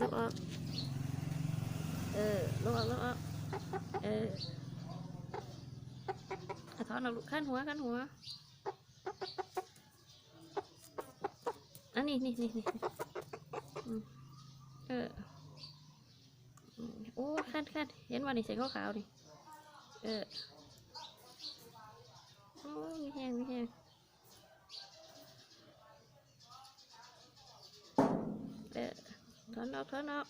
ลกออก เออลกออกลกออก เออเอาถอนออกลูกขั้นหัวขั้นหัว อันนี้นี่นี่นี่อืมเออ โอ้ขั้นขั้นเห็นว่านี่ใส่ขาวๆนี่ เออ โอ้ยมีแห้งมีแห้ง ถอนออกถอนออก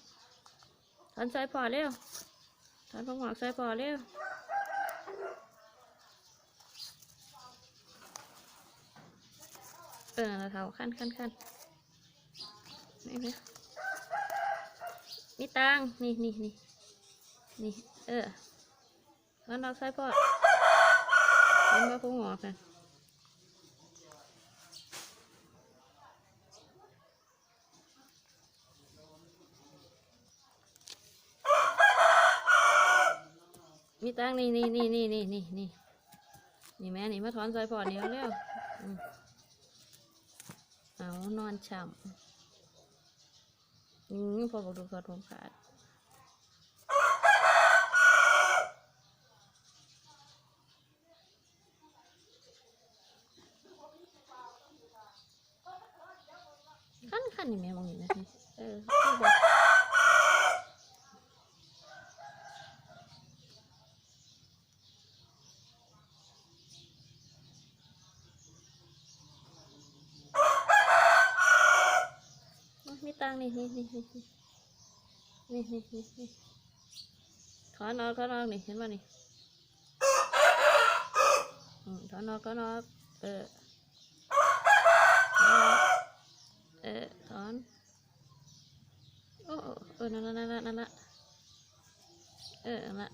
ถอนใส่พอเร็วถอนผงหอกใส่พอเร็วเออนั่นละเท่าขั้นขั้นขั้นนี่นะมีตังนี่นี่นี่นี่เออถอนออกใส่พอเห็นว่าผงหอกนะ มีตังนี่นี่นี่นี่นี่นี่นี่นี่แม่นี่มาถอนซอยพอเดียวเร็วเอานอนฉ่ำอืมพอบอกดูกอดผมขาดขั้นขั้นนี่แม่มองนี่นะเออางนี่นี่นี่นี่นี่นี่นี่ถอนอนขอนอนกนี่เห็นไหมนี่ขอนอนขอนอนเออเออถอนโอ้เออนั่นนั่นนั่นนั่นเออนั่น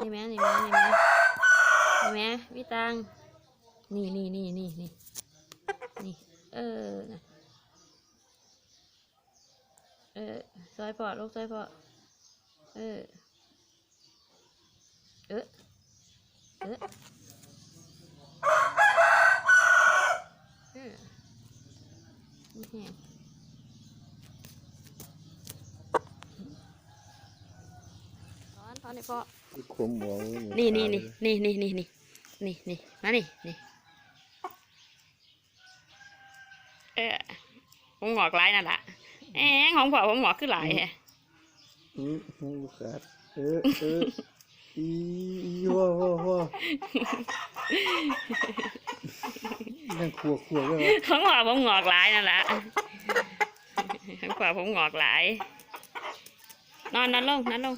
นี่แม่นี่แม่นี่แม่นี่แม่มีตังนี่นี่นี่นี่นี่นี่ เออนะเออซอยพอลูกซอยพอเออ เออเออเออนี่แห้ง อนถอนให้พอขมหัวนี่นี่นี่นี่นี่นี่นี่นี่นี่มานี่นี่เออผมหงอกหลายนั่นแหละแหงของพ่อผมหงอกคือหลายแฮะอือหูขาดเออเอออีว้าวว้าวว้าวนั่งขัวขัวก็ของพ่อผมหงอกหลายนั่นแหละของพ่อผมหงอกหลายนอนนั่นลงนั่นลง